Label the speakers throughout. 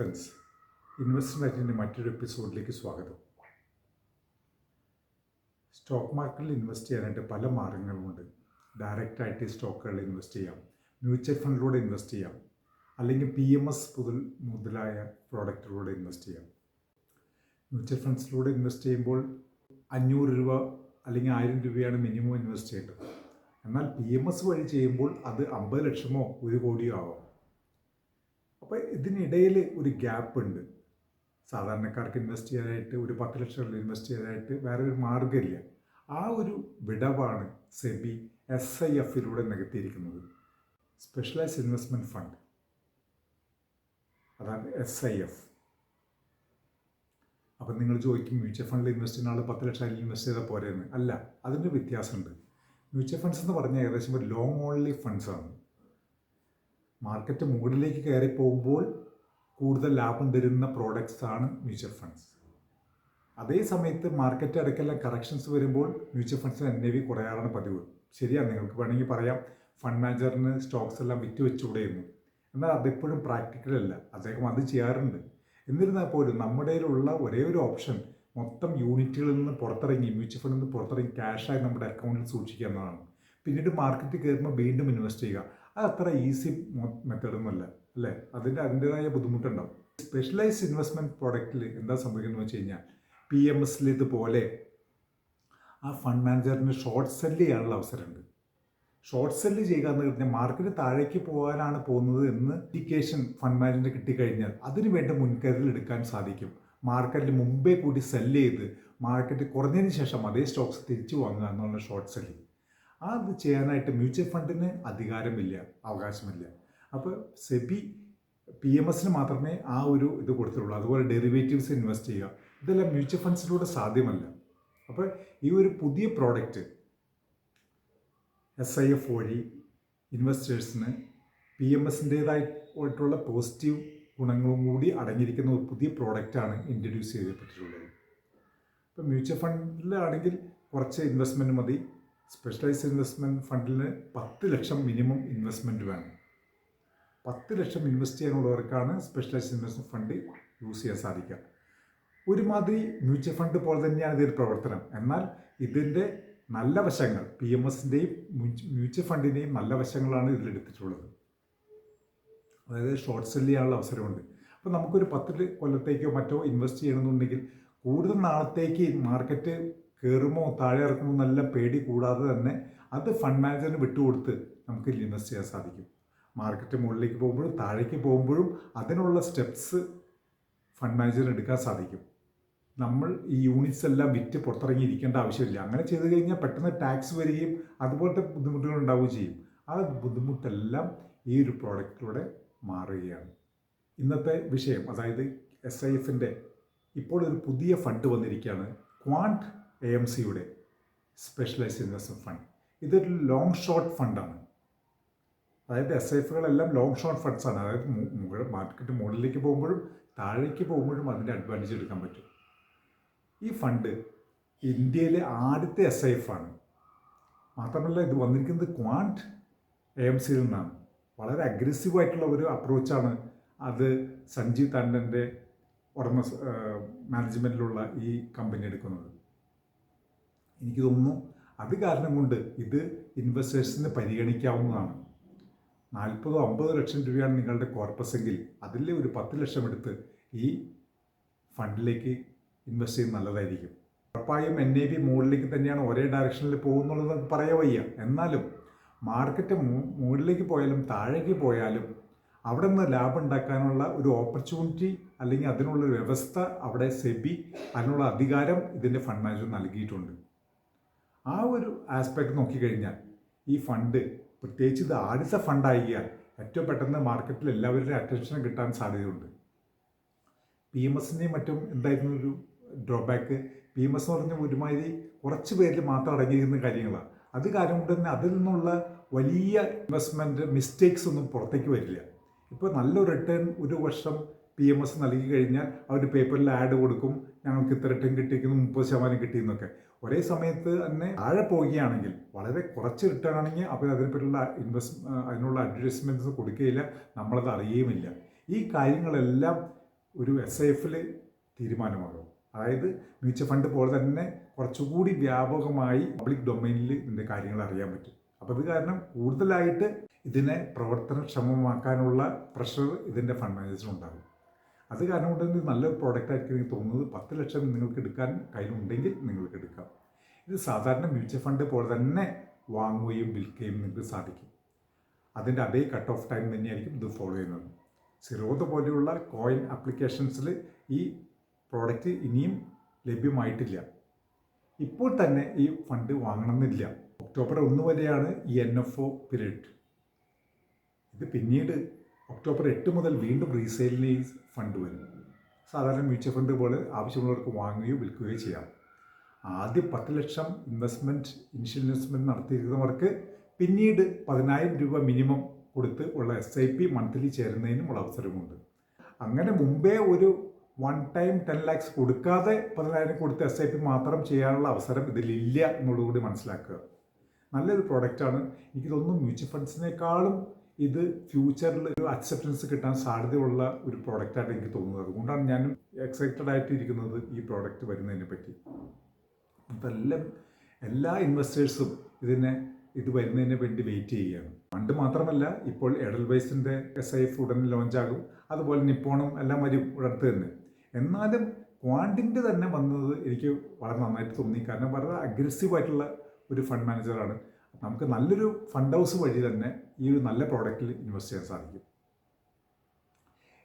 Speaker 1: Friends ഇൻവെസ്റ്റ്മെന്റിന്റെ മറ്റൊരു എപ്പിസോഡിലേക്ക് സ്വാഗതം. സ്റ്റോക്ക് മാർക്കറ്റിൽ ഇൻവെസ്റ്റ് ചെയ്യാനായിട്ട് പല മാർഗങ്ങളുമുണ്ട്. ഡയറക്റ്റായിട്ട് സ്റ്റോക്കുകളിൽ ഇൻവെസ്റ്റ് ചെയ്യാം. മ്യൂച്വൽ ഫണ്ടിലൂടെ ഇൻവെസ്റ്റ് ചെയ്യാം. അല്ലെങ്കിൽ പി എം എസ് മുതൽ മുതലായ പ്രോഡക്റ്റിലൂടെ ഇൻവെസ്റ്റ് ചെയ്യാം. മ്യൂച്വൽ ഫണ്ട്സിലൂടെ ഇൻവെസ്റ്റ് ചെയ്യുമ്പോൾ അഞ്ഞൂറ് രൂപ അല്ലെങ്കിൽ ആയിരം രൂപയാണ് മിനിമം ഇൻവെസ്റ്റ് ചെയ്യേണ്ടത്. എന്നാൽ പി എം എസ് വഴി ചെയ്യുമ്പോൾ അത് അമ്പത് ലക്ഷമോ ഒരു കോടിയോ ആവാം. അപ്പോൾ ഇതിനിടയിൽ ഒരു ഗ്യാപ്പ് ഉണ്ട്. സാധാരണക്കാർക്ക് ഇൻവെസ്റ്റ് ചെയ്യാനായിട്ട് ഒരു പത്ത് ലക്ഷം ഇൻവെസ്റ്റ് ചെയ്യാനായിട്ട് വേറെ ഒരു മാർഗമില്ല. ആ ഒരു വിടവാണ് സെബി എസ് ഐ എഫിലൂടെ നികത്തിയിരിക്കുന്നത്. സ്പെഷ്യലൈസ് ഇൻവെസ്റ്റ്മെന്റ് ഫണ്ട് അതാണ് എസ് ഐ എഫ് അപ്പം നിങ്ങൾ ചോദിക്കും മ്യൂച്വൽ ഫണ്ടിൽ ഇൻവെസ്റ്റ് ചെയ്യുന്ന ആൾ പത്ത് ലക്ഷം അതിൽ ഇൻവെസ്റ്റ് ചെയ്താൽ പോരെയെന്ന് അല്ല അതിന്റെ വ്യത്യാസമുണ്ട്. മ്യൂച്വൽ ഫണ്ട്സ് എന്ന് പറഞ്ഞാൽ ഏകദേശം ഒരു ലോങ് ഓൺലി ഫണ്ട്സാണ് മാർക്കറ്റ് മുകളിലേക്ക് കയറി പോകുമ്പോൾ കൂടുതൽ ലാഭം തരുന്ന പ്രോഡക്റ്റ്സ് ആണ് മ്യൂച്വൽ ഫണ്ട്സ് അതേ സമയത്ത് മാർക്കറ്റ് ഇടയ്ക്കെല്ലാം കറക്ഷൻസ് വരുമ്പോൾ മ്യൂച്വൽ ഫണ്ട്സിന് എൻ എ വി കുറയാറാണ് പതിവ്. ശരിയാണ് നിങ്ങൾക്ക് വേണമെങ്കിൽ പറയാം. ഫണ്ട് മാനേജറിന് സ്റ്റോക്സ് എല്ലാം വിറ്റ് വെച്ചുകൂടെയെന്ന്. എന്നാൽ അതെപ്പോഴും പ്രാക്ടിക്കൽ അല്ല. അദ്ദേഹം അത് ചെയ്യാറുണ്ട്. എന്നിരുന്നാൽ പോലും നമ്മുടെ കയ്യിലുള്ള ഒരേ ഒരു ഓപ്ഷൻ മൊത്തം യൂണിറ്റുകളിൽ നിന്ന് പുറത്തിറങ്ങി മ്യൂച്വൽ ഫണ്ടിൽ നിന്ന് പുറത്തിറങ്ങി ക്യാഷായി നമ്മുടെ അക്കൗണ്ടിൽ സൂക്ഷിക്കുക എന്നതാണ്. പിന്നീട് മാർക്കറ്റ് കയറുമ്പോൾ വീണ്ടും ഇൻവെസ്റ്റ് ചെയ്യുക. അത് അത്ര ഈസി മെത്തേഡൊന്നുമല്ല അല്ലേ? അതിന്റെ അതിന്റെതായ ബുദ്ധിമുട്ടുണ്ടാവും. സ്പെഷ്യലൈസ്ഡ് ഇൻവെസ്റ്റ്മെന്റ് പ്രോഡക്റ്റിൽ എന്താ സംഭവിക്കുന്നത് വെച്ച് കഴിഞ്ഞാൽ പി എം ഇതുപോലെ ആ ഫണ്ട് മാനേജറിന് ഷോർട്ട് സെല്ല് ചെയ്യാനുള്ള അവസരമുണ്ട്. ഷോർട്ട് സെല്ല് ചെയ്യുക എന്ന് പറഞ്ഞാൽ മാർക്കറ്റ് താഴേക്ക് പോകാനാണ് പോകുന്നത് എന്ന് ഇൻഡിക്കേഷൻ ഫണ്ട് മാനേജറിന് കിട്ടിക്കഴിഞ്ഞാൽ അതിന് വേണ്ട മുൻകരുതൽ എടുക്കാൻ സാധിക്കും. മാർക്കറ്റിൽ മുമ്പേ കൂടി സെല്ല് ചെയ്ത് മാർക്കറ്റ് കുറഞ്ഞതിന് ശേഷം അതേ സ്റ്റോക്സ് തിരിച്ചു വാങ്ങുക എന്നുള്ള ഷോർട്ട് സെല്ലിങ് അത് ചെയ്യാനായിട്ട് മ്യൂച്വൽ ഫണ്ടിന് അധികാരമില്ല അവകാശമില്ല. അപ്പോൾ സെബി പി എം എസിന് മാത്രമേ ആ ഒരു ഇത് കൊടുത്തിട്ടുള്ളൂ. അതുപോലെ ഡെറിവേറ്റീവ്സ് ഇൻവെസ്റ്റ് ചെയ്യുക. ഇതെല്ലാം മ്യൂച്വൽ ഫണ്ട്സിലൂടെ സാധ്യമല്ല. അപ്പോൾ ഈ ഒരു പുതിയ പ്രോഡക്റ്റ് എസ് ഐ എഫ് വഴി ഇൻവെസ്റ്റേഴ്സിന് പി എം എസിന്റേതായിട്ടുള്ള പോസിറ്റീവ് ഗുണങ്ങളും കൂടി അടങ്ങിയിരിക്കുന്ന ഒരു പുതിയ പ്രോഡക്റ്റാണ് ഇൻട്രൊഡ്യൂസ് ചെയ്യപ്പെട്ടിട്ടുള്ളത്. അപ്പോൾ മ്യൂച്വൽ ഫണ്ടിലാണെങ്കിൽ കുറച്ച് ഇൻവെസ്റ്റ്മെന്റ് മതി. സ്പെഷ്യലൈസ്ഡ് ഇൻവെസ്റ്റ്മെന്റ് ഫണ്ടിന് പത്ത് ലക്ഷം മിനിമം ഇൻവെസ്റ്റ്മെന്റ് വേണം. പത്ത് ലക്ഷം ഇൻവെസ്റ്റ് ചെയ്യാനുള്ളവർക്കാണ് സ്പെഷ്യലൈസ്ഡ് ഇൻവെസ്റ്റ്മെന്റ് ഫണ്ട് യൂസ് ചെയ്യാൻ സാധിക്കുക. ഒരുമാതിരി മ്യൂച്വൽ ഫണ്ട് പോലെ തന്നെയാണ് ഇതിന്റെ പ്രവർത്തനം. എന്നാൽ ഇതിന്റെ നല്ല വശങ്ങൾ പി എം എസിന്റെയും മ്യൂച്വൽ ഫണ്ടിന്റെയും നല്ല വശങ്ങളാണ് ഇതിലെടുത്തിട്ടുള്ളത് അതായത് ഷോർട്ട് സെൽ ചെയ്യാനുള്ള അവസരമുണ്ട്. അപ്പോൾ നമുക്കൊരു പത്ത് കൊല്ലത്തേക്കോ മറ്റോ ഇൻവെസ്റ്റ് ചെയ്യണമെന്നുണ്ടെങ്കിൽ കൂടുതൽ നാളത്തേക്ക് മാർക്കറ്റ് കയറുമോ താഴെ ഇറക്കുമോ നല്ല പേടി കൂടാതെ തന്നെ അത് ഫണ്ട് മാനേജറിന് വിട്ടുകൊടുത്ത് നമുക്ക് ഇൻവെസ്റ്റ് ചെയ്യാൻ സാധിക്കും. മാർക്കറ്റ് മുകളിലേക്ക് പോകുമ്പോഴും താഴേക്ക് പോകുമ്പോഴും അതിനുള്ള സ്റ്റെപ്സ് ഫണ്ട് മാനേജറിന് എടുക്കാൻ സാധിക്കും. നമ്മൾ ഈ യൂണിറ്റ്സ് എല്ലാം വിറ്റ് പുറത്തിറങ്ങി ഇരിക്കേണ്ട ആവശ്യമില്ല. അങ്ങനെ ചെയ്തു കഴിഞ്ഞാൽ പെട്ടെന്ന് ടാക്സ് വരികയും അതുപോലത്തെ ബുദ്ധിമുട്ടുകൾ ഉണ്ടാവുകയും ചെയ്യും. ആ ബുദ്ധിമുട്ടെല്ലാം ഈ ഒരു പ്രോഡക്റ്റിലൂടെ മാറുകയാണ്. ഇന്നത്തെ വിഷയം അതായത് എസ് ഐ എഫിന്റെ ഇപ്പോൾ ഒരു പുതിയ ഫണ്ട് വന്നിരിക്കുകയാണ്. ക്വാണ്ട് എ എം സിയുടെ സ്പെഷ്യലൈസ്ഡ് ഇൻവെസ്റ്റ്മെന്റ് ഫണ്ട് ഇതൊരു ലോങ് ഷോർട്ട് ഫണ്ടാണ് അതായത് എസ് എഫുകളെല്ലാം ലോങ് ഷോർട്ട് ഫണ്ട്സാണ് അതായത് മുകളിൽ മാർക്കറ്റ് മുകളിലേക്ക് പോകുമ്പോഴും താഴേക്ക് പോകുമ്പോഴും അതിന്റെ അഡ്വാന്റേജ് എടുക്കാൻ പറ്റും. ഈ ഫണ്ട് ഇന്ത്യയിലെ ആദ്യത്തെ എസ് ഐ എഫ് ആണ്. മാത്രമല്ല ഇത് വന്നിരിക്കുന്നത് ക്വാണ്ട് എ എം സിയിൽ നിന്നാണ്. വളരെ അഗ്രസീവായിട്ടുള്ള ഒരു അപ്രോച്ചാണ് അത് സഞ്ജീവ് താണ്ടന്റെ ഉടമ മാനേജ്മെന്റിലുള്ള ഈ കമ്പനി എടുക്കുന്നത്. എനിക്ക് തോന്നുന്നു അത് കാരണം കൊണ്ട് ഇത് ഇൻവെസ്റ്റേഴ്സിന് പരിഗണിക്കാവുന്നതാണ്. നാൽപ്പതോ അമ്പതോ ലക്ഷം രൂപയാണ് നിങ്ങളുടെ കോർപ്പസ് എങ്കിൽ അതിൽ ഒരു പത്ത് ലക്ഷം എടുത്ത് ഈ ഫണ്ടിലേക്ക് ഇൻവെസ്റ്റ് ചെയ്യുന്നത് നല്ലതായിരിക്കും. ഉറപ്പായും എൻ എ പി മുകളിലേക്ക് തന്നെയാണ് ഒരേ ഡയറക്ഷനിൽ പോകുന്നുള്ളത് പറയാൻ വയ്യ. എന്നാലും മാർക്കറ്റ് മുകളിലേക്ക് പോയാലും താഴേക്ക് പോയാലും അവിടെ നിന്ന് ലാഭം ഉണ്ടാക്കാനുള്ള ഒരു ഓപ്പർച്യൂണിറ്റി അല്ലെങ്കിൽ അതിനുള്ള വ്യവസ്ഥ അവിടെ സെബി അതിനുള്ള അധികാരം ഇതിന്റെ ഫണ്ട് മാനേജർ നൽകിയിട്ടുണ്ട്. ആ ഒരു ആസ്പെക്ട് നോക്കിക്കഴിഞ്ഞാൽ ഈ ഫണ്ട് പ്രത്യേകിച്ച് ഇത് ആദ്യത്തെ ഫണ്ടായിയാൽ ഏറ്റവും പെട്ടെന്ന് മാർക്കറ്റിൽ എല്ലാവരുടെയും അറ്റൻഷൻ കിട്ടാൻ സാധ്യതയുണ്ട്. പി എം എസിന്റെയും മറ്റും എന്തായിരുന്നു ഒരു ഡ്രോബാക്ക് പി എം എസ് എന്ന് പറഞ്ഞ ഒരുമാതിരി കുറച്ച് പേരിൽ മാത്രം അടങ്ങിയിരിക്കുന്ന കാര്യങ്ങളാണ്. അത് കാരണം കൊണ്ട് തന്നെ അതിൽ നിന്നുള്ള വലിയ ഇൻവെസ്റ്റ്മെന്റ് മിസ്റ്റേക്സ് ഒന്നും പുറത്തേക്ക് വരില്ല. ഇപ്പോൾ നല്ലൊരു റിട്ടേൺ ഒരു വർഷം പി എം എസ് നൽകി കഴിഞ്ഞാൽ അവർ പേപ്പറിൽ ആഡ് കൊടുക്കും. ഞങ്ങൾക്ക് ഇത്ര റിട്ടേൺ കിട്ടിയിരിക്കുന്നു മുപ്പത് ശതമാനം കിട്ടിയെന്നൊക്കെ. ഒരേ സമയത്ത് തന്നെ താഴെ പോവുകയാണെങ്കിൽ വളരെ കുറച്ച് റിട്ടേൺ ആണെങ്കിൽ അവർ അതിനെപ്പറ്റിയുള്ള ഇൻവെസ്റ്റ് അതിനുള്ള അഡ്വർടൈസ്മെന്റ്സ് കൊടുക്കുകയില്ല നമ്മളത് അറിയുകയുമില്ല. ഈ കാര്യങ്ങളെല്ലാം ഒരു എസ് ഐ എഫിൽ തീരുമാനമാകും. അതായത് മ്യൂച്വൽ ഫണ്ട് പോലെ തന്നെ കുറച്ചുകൂടി വ്യാപകമായി പബ്ലിക് ഡൊമൈനിൽ ഇതിന്റെ കാര്യങ്ങൾ അറിയാൻ പറ്റും. അപ്പോൾ അത് കാരണം കൂടുതലായിട്ട് ഇതിനെ പ്രവർത്തനക്ഷമമാക്കാനുള്ള പ്രഷർ ഇതിന്റെ ഫണ്ട് മാനേജറിനുണ്ടാകും അത് കാരണം കൊണ്ട് തന്നെ നല്ലൊരു പ്രോഡക്റ്റ് ആയിരിക്കും എനിക്ക് തോന്നുന്നത്. പത്ത് ലക്ഷം നിങ്ങൾക്ക് എടുക്കാൻ കയ്യിലുണ്ടെങ്കിൽ നിങ്ങൾക്ക് എടുക്കാം. ഇത് സാധാരണ മ്യൂച്വൽ ഫണ്ട് പോലെ തന്നെ വാങ്ങുകയും വിൽക്കുകയും നിങ്ങൾക്ക് സാധിക്കും. അതിന്റെ അതേ കട്ട് ഓഫ് ടൈം തന്നെയായിരിക്കും ഇത് ഫോളോ ചെയ്യുന്നത്. സിറോത്ത് പോലെയുള്ള കോയിൻ ആപ്ലിക്കേഷൻസിൽ ഈ പ്രോഡക്റ്റ് ഇനിയും ലഭ്യമായിട്ടില്ല. ഇപ്പോൾ തന്നെ ഈ ഫണ്ട് വാങ്ങണമെന്നില്ല. ഒക്ടോബർ ഒന്ന് വരെയാണ് ഈ എൻ എഫ് ഒ പീരീഡ് ഇത് പിന്നീട് ഒക്ടോബർ എട്ട് മുതൽ വീണ്ടും റീസെയിലിന് ഫണ്ട് വരും. സാധാരണ മ്യൂച്വൽ ഫണ്ട് പോലെ ആവശ്യമുള്ളവർക്ക് വാങ്ങുകയോ വിൽക്കുകയോ ചെയ്യാം. ആദ്യം പത്ത് ലക്ഷം ഇൻവെസ്റ്റ്മെന്റ് ഇനിഷ്യൽ ഇൻവെസ്റ്റ്മെന്റ് നടത്തിയിരിക്കുന്നവർക്ക് പിന്നീട് പതിനായിരം രൂപ മിനിമം കൊടുത്ത് ഉള്ള എസ് ഐ പി മന്ത്ലി ചേരുന്നതിനുമുള്ള അവസരമുണ്ട്. അങ്ങനെ മുമ്പേ ഒരു വൺ ടൈം ടെൻ ലാക്സ് കൊടുക്കാതെ പതിനായിരം കൊടുത്ത് എസ് ഐ പി മാത്രം ചെയ്യാനുള്ള അവസരം ഇതിലില്ല എന്നുള്ളതുകൂടി മനസ്സിലാക്കുക. നല്ലൊരു പ്രോഡക്റ്റാണ്. എനിക്ക് മ്യൂച്വൽ ഫണ്ട്സിനേക്കാളും ഇത് ഫ്യൂച്ചറിൽ ഒരു അക്സെപ്റ്റൻസ് കിട്ടാൻ സാധ്യതയുള്ള ഒരു പ്രോഡക്റ്റായിട്ട് എനിക്ക് തോന്നുന്നത്. അതുകൊണ്ടാണ് ഞാൻ എക്സൈറ്റഡ് ആയിട്ടിരിക്കുന്നത് ഈ പ്രോഡക്റ്റ് വരുന്നതിനെ പറ്റി. അപ്പം എല്ലാം ഇൻവെസ്റ്റേഴ്സും ഇതിനെ ഇത് വരുന്നതിന് വേണ്ടി വെയിറ്റ് ചെയ്യുകയാണ്. പണ്ട് മാത്രമല്ല ഇപ്പോൾ എഡൽവൈസിന്റെ എസ് ഐ എഫ് ഉടനെ ലോഞ്ചാകും അതുപോലെ നിപ്പോണും എല്ലാം വരും അടുത്ത് തന്നെ. എന്നാലും ക്വാണ്ടിന്റെ തന്നെ വന്നത് എനിക്ക് വളരെ നന്നായിട്ട് തോന്നി. കാരണം വളരെ അഗ്രസീവായിട്ടുള്ള ഒരു ഫണ്ട് മാനേജറാണ് നമുക്ക് നല്ലൊരു ഫണ്ട് ഹൗസ് വഴി തന്നെ ഈ ഒരു നല്ല പ്രോഡക്റ്റിൽ ഇൻവെസ്റ്റ് ചെയ്യാൻ സാധിക്കും.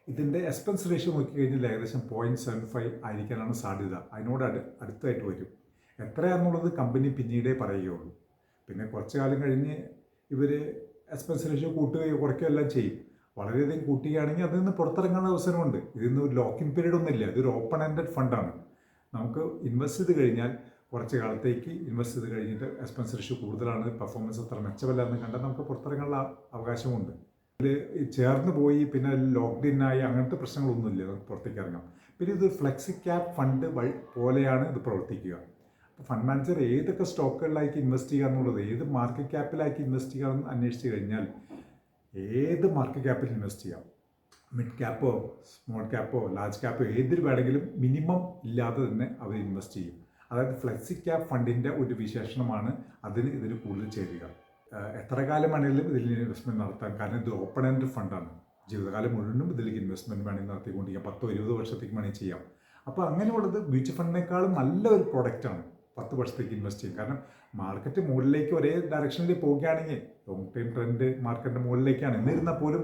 Speaker 1: ഇതിന്റെ എക്സ്പെൻസ് റേഷ്യോ നോക്കിക്കഴിഞ്ഞാൽ ഏകദേശം പോയിന്റ് സെവൻ ഫൈവ് ആയിരിക്കാനാണ് സാധ്യത. അതിനോട് അടു അടുത്തായിട്ട് വരും. എത്രയാണെന്നുള്ളത് കമ്പനി പിന്നീടേ പറയുകയുള്ളൂ. പിന്നെ കുറച്ച് കാലം കഴിഞ്ഞ് ഇവർ എക്സ്പെൻസ് റേഷ്യോ കൂട്ടുകയോ കുറയ്ക്കുകയോ എല്ലാം ചെയ്യും. വളരെയധികം കൂട്ടുകയാണെങ്കിൽ അതിൽ നിന്ന് പുറത്തിറങ്ങാൻ അവസരമുണ്ട്. ഇതിൽ നിന്ന് ഒരു ലോക്കിംഗ് പീരീഡ് ഒന്നുമില്ല. ഇതൊരു ഓപ്പൺ എൻഡഡ് ഫണ്ടാണ് നമുക്ക് ഇൻവെസ്റ്റ് ചെയ്ത് കഴിഞ്ഞാൽ കുറച്ച് കാലത്തേക്ക് ഇൻവെസ്റ്റ് ചെയ്ത് കഴിഞ്ഞിട്ട് എക്സ്പെൻസ് റേഷ്യോ കൂടുതലാണ് പെർഫോമൻസ് അത്ര മെച്ചമല്ല എന്ന് കണ്ടാൽ നമുക്ക് പുറത്തിറങ്ങാനുള്ള അവകാശമുണ്ട്. ഇതിൽ ചേർന്ന് പോയി പിന്നെ ലോക്ക്ഡൗൺ ആയി അങ്ങനത്തെ പ്രശ്നങ്ങളൊന്നുമില്ല നമുക്ക് പുറത്തേക്ക് ഇറങ്ങാം പിന്നെ ഇത് ഫ്ലെക്സി ക്യാപ് ഫണ്ട് പോലെയാണ് ഇത് പ്രവർത്തിക്കുക. അപ്പോൾ ഫണ്ട് മാനേജർ ഏതൊക്കെ സ്റ്റോക്കുകളിലേക്ക് ഇൻവെസ്റ്റ് ചെയ്യുക എന്നുള്ളത് ഏത് മാർക്കറ്റ് ക്യാപ്പിലാക്കി ഇൻവെസ്റ്റ് ചെയ്യുക എന്ന് അന്വേഷിച്ച് കഴിഞ്ഞാൽ ഏത് മാർക്കറ്റ് ക്യാപ്പിൽ ഇൻവെസ്റ്റ് ചെയ്യാം? മിഡ് ക്യാപ്പോ സ്മോൾ ക്യാപ്പോ ലാർജ് ക്യാപ്പോ ഏതിൽ വേണമെങ്കിലും മിനിമം ഇല്ലാതെ തന്നെ അവർ ഇൻവെസ്റ്റ് ചെയ്യും. അതായത് ഫ്ലെക്സി ക്യാപ് ഫണ്ടിന്റെ ഒരു വിശേഷണമാണ് അതിന് ഇതിന് കൂടുതൽ ചേരുക. എത്ര കാലം വേണമെങ്കിലും ഇതിൽ ഇൻവെസ്റ്റ്മെന്റ് നടത്താം. കാരണം ഇത് ഓപ്പൺ എൻഡ് ഫണ്ടാണ് ജീവിതകാലം മുഴുവനും ഇതിലേക്ക് ഇൻവെസ്റ്റ്മെന്റ് വേണമെങ്കിൽ നടത്തിക്കൊണ്ടിരിക്കാം പത്തോ ഇരുപത് വർഷത്തേക്ക് വേണമെങ്കിൽ ചെയ്യാം. അപ്പോൾ അങ്ങനെയുള്ളത് മ്യൂച്വൽ ഫണ്ടിനേക്കാളും നല്ലൊരു പ്രോഡക്റ്റാണ് പത്ത് വർഷത്തേക്ക് ഇൻവെസ്റ്റ് ചെയ്യും കാരണം മാർക്കറ്റ് മുകളിലേക്ക് ഒരേ ഡയറക്ഷനിൽ പോവുകയാണെങ്കിൽ ലോങ് ടൈം ട്രെൻഡ് മാർക്കറ്റിന്റെ മുകളിലേക്കാണ്. എന്നിരുന്നാൽ പോലും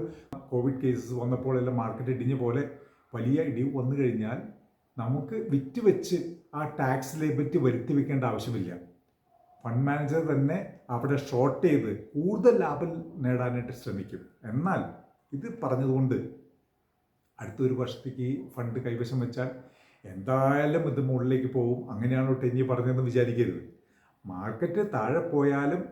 Speaker 1: കോവിഡ് കേസസ് വന്നപ്പോൾ എല്ലാം മാർക്കറ്റ് ഇടിഞ്ഞ പോലെ വലിയ ഇടിവ് വന്നു കഴിഞ്ഞാൽ നമുക്ക് വിറ്റ് വെച്ച് ആ ടാക്സ് ലേബിലിറ്റി വരുത്തി വെക്കേണ്ട ആവശ്യമില്ല. ഫണ്ട് മാനേജർ തന്നെ അവിടെ ഷോർട്ട് ചെയ്ത് കൂടുതൽ ലാഭം നേടാനായിട്ട് ശ്രമിക്കും. എന്നാൽ ഇത് പറഞ്ഞതുകൊണ്ട് അടുത്തൊരു വർഷത്തേക്ക് ഈ ഫണ്ട് കൈവശം വെച്ചാൽ എന്തായാലും ഇത് മുകളിലേക്ക് പോകും. അങ്ങനെയാണോ ടെന്നി പറഞ്ഞതെന്ന് വിചാരിക്കരുത്. മാർക്കറ്റ് താഴെ പോയാലും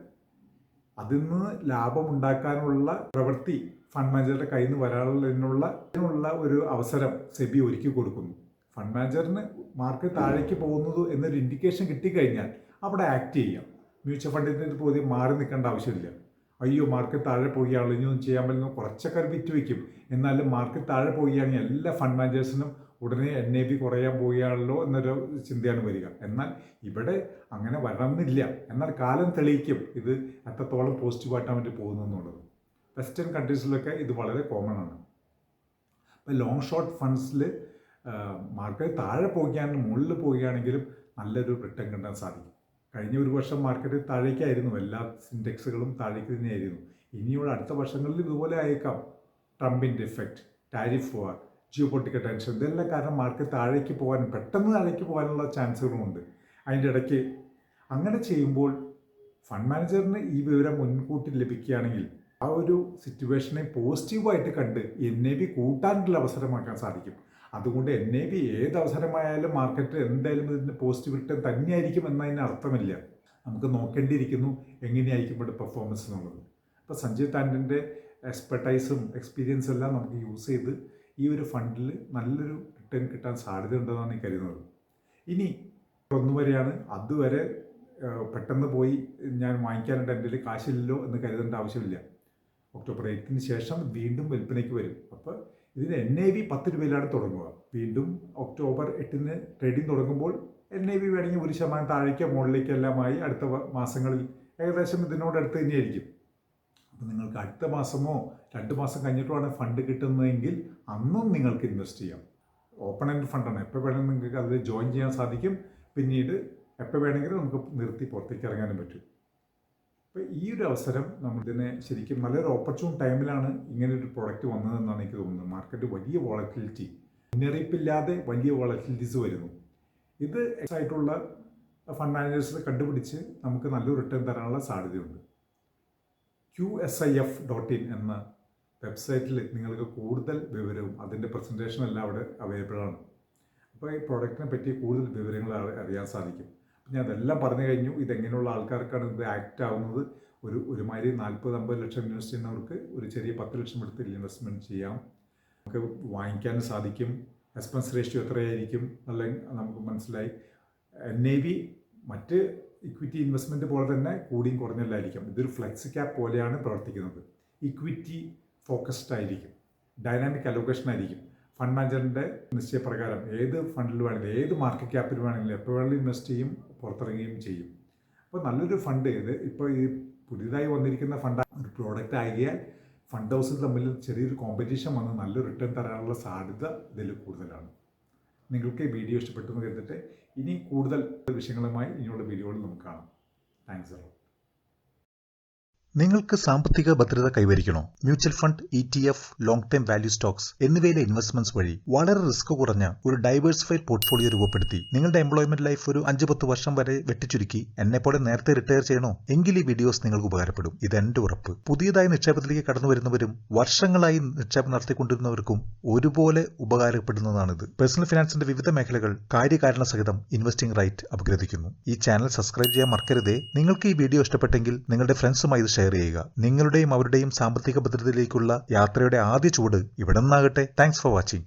Speaker 1: അതിൽ നിന്ന് ലാഭം ഉണ്ടാക്കാനുള്ള പ്രവൃത്തി ഫണ്ട് മാനേജറുടെ കയ്യിൽ നിന്ന് വരാനുള്ള ഒരു അവസരം സെബി ഒരുക്കി കൊടുക്കുന്നു. ഫണ്ട് മാനേജറിന് മാർക്കറ്റ് താഴേക്ക് പോകുന്നത് എന്നൊരു ഇൻഡിക്കേഷൻ കിട്ടിക്കഴിഞ്ഞാൽ അവിടെ ആക്ട് ചെയ്യാം. മ്യൂച്വൽ ഫണ്ടിന്റെ പോയി മാറി നിൽക്കേണ്ട ആവശ്യമില്ല. അയ്യോ മാർക്കറ്റ് താഴെ പോവുകയാണല്ലോ ഇനിയൊന്നും ചെയ്യാൻ പറ്റുന്ന കുറച്ചൊക്കെ വിറ്റ് വയ്ക്കും. എന്നാലും മാർക്കറ്റ് താഴെ പോവുകയാണെങ്കിൽ എല്ലാ ഫണ്ട് മാനേജേഴ്സിനും ഉടനെ എൻ എ ബി കുറയാൻ പോവുകയാണല്ലോ എന്നൊരു ചിന്തയാണ് വരിക. എന്നാൽ ഇവിടെ അങ്ങനെ വരണമെന്നില്ല. എന്നാൽ കാലം തെളിയിക്കും ഇത് എത്രത്തോളം പോസിറ്റീവായിട്ടാണ് വേണ്ടി പോകുന്നതെന്നുള്ളത് വെസ്റ്റേൺ കൺട്രീസിലൊക്കെ ഇത് വളരെ കോമൺ ആണ്. അപ്പോൾ ലോങ് ഷോർട്ട് ഫണ്ട്സിൽ മാർക്കറ്റ് താഴെ പോകുകയാണെങ്കിൽ മുകളിൽ പോവുകയാണെങ്കിലും നല്ലൊരു റിട്ടേൺ കിട്ടാൻ സാധിക്കും. കഴിഞ്ഞ ഒരു വർഷം മാർക്കറ്റ് താഴേക്കായിരുന്നു എല്ലാ ഇൻഡെക്സുകളും താഴേക്ക് തന്നെയായിരുന്നു. ഇനിയുള്ള അടുത്ത വർഷങ്ങളിൽ ഇതുപോലെ ആയേക്കാം. ട്രംപിന്റെ effect tariff war geopolitical tension ഇതെല്ലാം കാരണം മാർക്കറ്റ് താഴേക്ക് പോകാൻ പെട്ടെന്ന് താഴേക്ക് പോകാനുള്ള ചാൻസുകളുമുണ്ട് അതിന്റെ ഇടയ്ക്ക് അങ്ങനെ ചെയ്യുമ്പോൾ ഫണ്ട് മാനേജറിന് ഈ വിവരം മുൻകൂട്ടി ലഭിക്കുകയാണെങ്കിൽ ആ ഒരു സിറ്റുവേഷനെ പോസിറ്റീവായിട്ട് കണ്ട് എൻ എ ബി കൂട്ടാനുള്ള അവസരമാക്കാൻ സാധിക്കും. അതുകൊണ്ട് എൻ എ ബി ഏത് അവസരമായാലും മാർക്കറ്റ് എന്തായാലും ഇതിന്റെ പോസിറ്റീവ് റിട്ടേൺ തന്നെയായിരിക്കും എന്നതിന് അർത്ഥമില്ല. നമുക്ക് നോക്കേണ്ടിയിരിക്കുന്നു എങ്ങനെയായിരിക്കും ഇവിടെ പെർഫോമൻസ് എന്നുള്ളത്. അപ്പോൾ സഞ്ജയ് താൻഡിന്റെ എക്സ്പെർട്ടൈസും എക്സ്പീരിയൻസും എല്ലാം നമുക്ക് യൂസ് ചെയ്ത് ഈ ഒരു ഫണ്ടിൽ നല്ലൊരു റിട്ടേൺ കിട്ടാൻ സാധ്യതയുണ്ടെന്നാണ് ഈ കരുതുന്നത്. ഇനി ഒന്ന് വരെയാണ്. അതുവരെ പെട്ടെന്ന് പോയി ഞാൻ വാങ്ങിക്കാനുണ്ട് എന്റെ കാശില്ലല്ലോ എന്ന് കരുതേണ്ട ആവശ്യമില്ല. ഒക്ടോബർ എയ്റ്റിന് ശേഷം വീണ്ടും വിൽപ്പനയ്ക്ക് വരും. അപ്പോൾ ഇതിന് എൻ ഐ വി പത്ത് രൂപയിലാണ് തുടങ്ങുക. വീണ്ടും ഒക്ടോബർ എട്ടിന് ട്രേഡിംഗ് തുടങ്ങുമ്പോൾ എൻ ഐ വി വേണമെങ്കിൽ ഒരു ശതമാനം താഴേക്കോ മുകളിലേക്കെല്ലാമായി അടുത്ത മാസങ്ങളിൽ ഏകദേശം ഇതിനോടടുത്ത് തന്നെയായിരിക്കും. അപ്പോൾ നിങ്ങൾക്ക് അടുത്ത മാസമോ രണ്ട് മാസം കഴിഞ്ഞിട്ടുമാണ് ഫണ്ട് കിട്ടുന്നതെങ്കിൽ അന്നും നിങ്ങൾക്ക് ഇൻവെസ്റ്റ് ചെയ്യാം. ഓപ്പൺ എൻഡ് ഫണ്ടാണ് എപ്പോൾ വേണമെങ്കിൽ നിങ്ങൾക്ക് അതിൽ ജോയിൻ ചെയ്യാൻ സാധിക്കും. പിന്നീട് എപ്പോൾ വേണമെങ്കിലും നമുക്ക് നിർത്തി പുറത്തേക്ക് ഇറങ്ങാനും പറ്റും. അപ്പോൾ ഈ ഒരു അവസരം നമ്മളിതിനെ ശരിക്കും നല്ലൊരു ഓപ്പർച്യൂൺ ടൈമിലാണ് ഇങ്ങനെ ഒരു പ്രോഡക്റ്റ് വന്നതെന്നാണ് എനിക്ക് തോന്നുന്നത്. മാർക്കറ്റ് വലിയ വോളറ്റിലിറ്റി മുന്നറിയിപ്പില്ലാതെ വലിയ വോളറ്റിലിറ്റീസ് വരുന്നു. ഇത് ആയിട്ടുള്ള ഫണ്ട് മാനേജേഴ്സ് കണ്ടുപിടിച്ച് നമുക്ക് നല്ലൊരു റിട്ടേൺ തരാനുള്ള സാധ്യതയുണ്ട്. Q S I F dot in എന്ന വെബ്സൈറ്റിൽ നിങ്ങൾക്ക് കൂടുതൽ വിവരവും അതിന്റെ പ്രസന്റേഷനെല്ലാം അവിടെ അവൈലബിൾ ആണ്. അപ്പോൾ ഈ പ്രോഡക്റ്റിനെ പറ്റി കൂടുതൽ വിവരങ്ങൾ അറിയാൻ സാധിക്കും. ഞാൻ അതെല്ലാം പറഞ്ഞു കഴിഞ്ഞു. ഇതെങ്ങനെയുള്ള ആൾക്കാർക്കാണ് ഇത് ആക്റ്റ് ആവുന്നത്? ഒരു ഒരുമാതിരി നാൽപ്പത് അമ്പത് ലക്ഷം ഇൻവെസ്റ്റ് ചെയ്യുന്നവർക്ക് ഒരു ചെറിയ പത്ത് ലക്ഷം എടുത്ത് ഇൻവെസ്റ്റ്മെന്റ് ചെയ്യാം. നമുക്ക് വാങ്ങിക്കാനും സാധിക്കും. എക്സ്പെൻസ് റേഷ്യോ എത്രയായിരിക്കും? അല്ലെങ്കിൽ നമുക്ക് മനസ്സിലായി. എൻ ഐ വി മറ്റ് ഇക്വിറ്റി ഇൻവെസ്റ്റ്മെന്റ് പോലെ തന്നെ കൂടിയും കുറഞ്ഞല്ലായിരിക്കും. ഇതൊരു ഫ്ലെക്സി ക്യാപ്പ് പോലെയാണ് പ്രവർത്തിക്കുന്നത്. ഇക്വിറ്റി ഫോക്കസ്ഡ് ആയിരിക്കും. ഡൈനാമിക് അലോക്കേഷൻ ആയിരിക്കും. ഫണ്ട് മാനേജറിന്റെ നിശ്ചയപ്രകാരം ഏത് ഫണ്ടിൽ വേണമെങ്കിലും ഏത് മാർക്കറ്റ് ക്യാപ്പിൽ വേണമെങ്കിലും എപ്പോൾ വേണമെങ്കിലും ഇൻവെസ്റ്റ് ചെയ്യും. പുറത്തിറങ്ങുകയും ചെയ്യും. അപ്പോൾ നല്ലൊരു ഫണ്ട് ഇത്. ഇപ്പോൾ ഈ പുതിയതായി വന്നിരിക്കുന്ന ഫണ്ട് ഒരു പ്രോഡക്റ്റ് ആകിയാൽ ഫണ്ട് ഹൗസിൽ തമ്മിൽ ചെറിയൊരു കോമ്പറ്റീഷൻ വന്ന് നല്ല റിട്ടേൺ തരാനുള്ള സാധ്യത ഇതിൽ കൂടുതലാണ്. നിങ്ങൾക്ക് ഈ വീഡിയോ ഇഷ്ടപ്പെട്ടു എന്ന് കരുതിട്ട്. ഇനി കൂടുതൽ വിഷയങ്ങളുമായി ഇനിയുള്ള വീഡിയോകൾ നമുക്ക് കാണാം. താങ്ക്സ് അല്ലോ
Speaker 2: നിങ്ങൾക്ക് സാമ്പത്തിക ഭദ്രത കൈവരിക്കണോ? Mutual fund E T F long time value stocks എന്നിവയിലെ ഇൻവെസ്റ്റ്മെന്റ്സ് വഴി വളരെ റിസ്ക് കുറഞ്ഞ ഒരു ഡൈവേഴ്സിഫൈഡ് പോർട്ട്ഫോളിയോ രൂപപ്പെടുത്തി നിങ്ങളുടെ എംപ്ലോയ്മെന്റ് ലൈഫ് ഒരു അഞ്ച് പത്ത് വർഷം വരെ വെട്ടിച്ചുരുക്കി എന്നെ പോലെ നേരത്തെ റിട്ടയർ ചെയ്യണോ? എങ്കിൽ ഈ വീഡിയോസ് നിങ്ങൾക്ക് ഉപകാരപ്പെടും. ഇത് എന്റെ ഉറപ്പ്. പുതിയതായി നിക്ഷേപത്തിലേക്ക് കടന്നു വരുന്നവരും വർഷങ്ങളായി നിക്ഷേപം നടത്തിക്കൊണ്ടിരുന്നവർക്കും ഒരുപോലെ ഉപകാരപ്പെടുന്നതാണിത്. പേഴ്സണൽ ഫിനാൻസിന്റെ വിവിധ മേഖലകൾ കാര്യകാരണ സഹിതം ഇൻവെസ്റ്റിംഗ് റൈറ്റ് അപഗ്രഥിക്കുന്നു. ഈ ചാനൽ സബ്സ്ക്രൈബ് ചെയ്യാൻ മറക്കരുതേ. നിങ്ങൾക്ക് ഈ വീഡിയോ ഇഷ്ടപ്പെട്ടെങ്കിൽ നിങ്ങളുടെ ഫ്രണ്ട്സുമായി ഇത് ഷെയർ ചെയ്യുക. നിങ്ങളുടെയും അവരുടെയും സാമ്പത്തിക ഭദ്രതയിലേക്കുള്ള യാത്രയുടെ ആദ്യ ചുവട് ഇവിടെ നിന്നാകട്ടെ. Thanks for watching